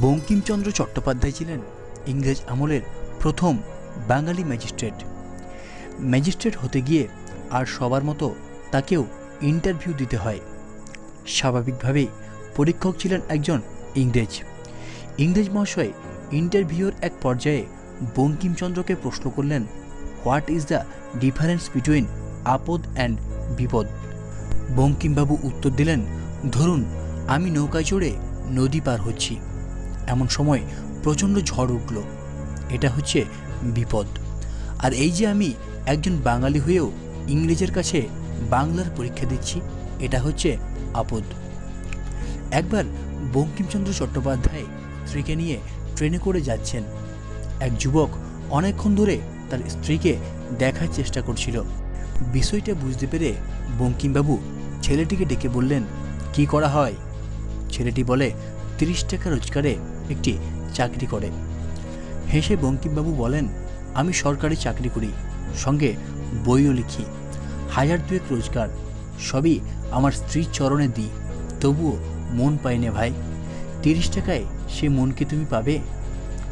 বঙ্কিমচন্দ্র চট্টোপাধ্যায় ছিলেন ইংরেজ আমলের প্রথম বাঙালি ম্যাজিস্ট্রেট। ম্যাজিস্ট্রেট হতে গিয়ে আর সবার মতো তাকেও ইন্টারভিউ দিতে হয়। স্বাভাবিকভাবেই পরীক্ষক ছিলেন একজন ইংরেজ। ইংরেজ মহাশয় ইন্টারভিউর এক পর্যায়ে বঙ্কিমচন্দ্রকে প্রশ্ন করলেন, what is the difference between আপদ অ্যান্ড বিপদ? বঙ্কিমবাবু উত্তর দিলেন, ধরুন, আমি নৌকায় চড়ে নদী পার হচ্ছি। এমন সময় প্রচণ্ড ঝড় উঠল। এটা হচ্ছে বিপদ। আর এই যে আমি একজন বাঙালি হয়েও ইংরেজের কাছে বাংলার পরীক্ষা দিচ্ছি, এটা হচ্ছে আপদ। একবার বঙ্কিমচন্দ্র চট্টোপাধ্যায় স্ত্রীকে নিয়ে ট্রেনে করে যাচ্ছেন। এক যুবক অনেকক্ষণ ধরে তার স্ত্রীকে দেখার চেষ্টা করছিল। বিষয়টা বুঝতে পেরে বঙ্কিমবাবু ছেলেটিকে ডেকে বললেন, কি করা হয়? ছেলেটি বলে, তিরিশ টাকা রোজগারে একটি চাকরি করে। হেসে বঙ্কিমবাবু বলেন, আমি সরকারি চাকরি করি, সঙ্গে বইও লিখি। হাজার দুয়েক রোজগার, সবই আমার স্ত্রীর চরণে দিই। তবুও মন পাইনে ভাই। তিরিশ টাকায় সে মনকে তুমি পাবে?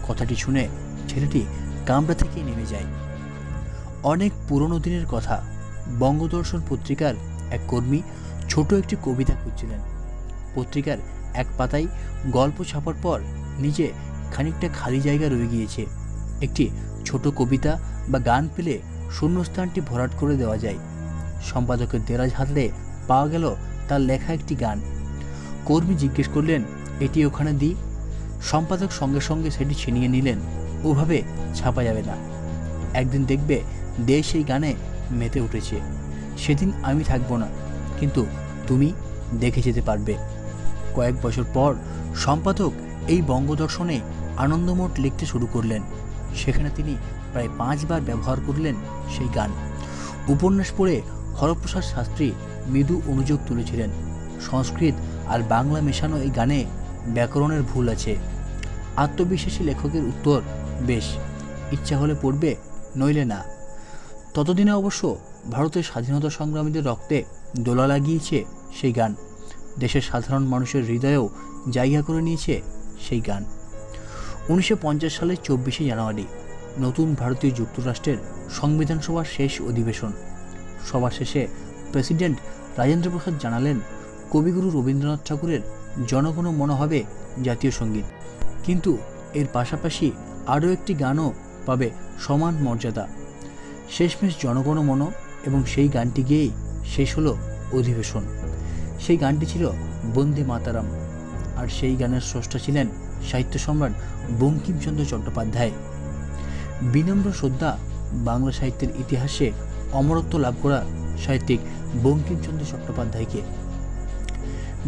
কথাটি শুনে ছেলেটি কামরা থেকে নেমে যায়। অনেক পুরনো দিনের কথা, বঙ্গদর্শন পত্রিকার এক কর্মী ছোট একটি কবিতা খুঁজছিলেন। পত্রিকার এক পাতায় গল্প ছাপার পর নিজে খানিকটা খালি জায়গা রয়ে গিয়েছে। একটি ছোট কবিতা বা গান পেলে শূন্যস্থানটি ভরাট করে দেওয়া যায়। সম্পাদকের দেরাজ হাতলে পাওয়া গেল তার লেখা একটি গান। কর্মী জিজ্ঞেস করলেন, এটি ওখানে দিই সম্পাদক সঙ্গে সঙ্গে সেটি ছিনিয়ে নিলেন। ওভাবে ছাপা যাবে না। একদিন দেখবে দেশ এই গানে মেতে উঠেছে। সেদিন আমি থাকব না, কিন্তু তুমি দেখে যেতে পারবে। কয়েক বছর পর সম্পাদক এই বঙ্গদর্শনে আনন্দমঠ লিখতে শুরু করলেন। সেখানে তিনি প্রায় পাঁচবার ব্যবহার করলেন সেই গান। উপন্যাস পড়ে হরপ্রসাদ শাস্ত্রী মৃদু অনুযোগ তুলেছিলেন। সংস্কৃত আর বাংলা মেশানো এই গানে ব্যাকরণের ভুল আছে। আত্মবিশ্বাসী লেখকের উত্তর, বেশ, ইচ্ছা হলে পড়বে, নইলে না। ততদিনে অবশ্য ভারতের স্বাধীনতা সংগ্রামীদের রক্তে দোলা লাগিয়েছে সেই গান। দেশের সাধারণ মানুষের হৃদয়েও জায়গা করে নিয়েছে সেই গান। উনিশশো পঞ্চাশ সালের চব্বিশে জানুয়ারি, নতুন ভারতীয় যুক্তরাষ্ট্রের সংবিধান সভার শেষ অধিবেশন। সভা শেষে প্রেসিডেন্ট রাজেন্দ্র প্রসাদ জানালেন, কবিগুরু রবীন্দ্রনাথ ঠাকুরের জনগণ মনে হবে জাতীয় সংগীত। কিন্তু এর পাশাপাশি আরও একটি গানও পাবে সমান মর্যাদা। শেষমেশ জনগণ মন এবং সেই গানটি গিয়েই শেষ হলো অধিবেশন। সেই গানটি ছিল বন্দে মাতারাম। আর সেই গানের স্রষ্টা ছিলেন সাহিত্য সম্রাট বঙ্কিমচন্দ্র চট্টোপাধ্যায়। বিনম্র শ্রদ্ধা বাংলা সাহিত্যের ইতিহাসে অমরত্ব লাভ করা সাহিত্যিক বঙ্কিমচন্দ্র চট্টোপাধ্যায়কে।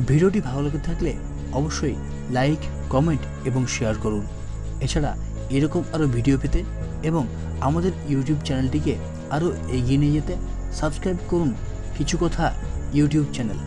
ভিডিওটি ভালো লেগে থাকলে অবশ্যই লাইক, কমেন্ট এবং শেয়ার করুন। এছাড়া এরকম আরও ভিডিও পেতে এবং আমাদের ইউটিউব চ্যানেলটিকে আরও এগিয়ে নিয়ে যেতে সাবস্ক্রাইব করুন কিছু কথা ইউটিউব চ্যানেল।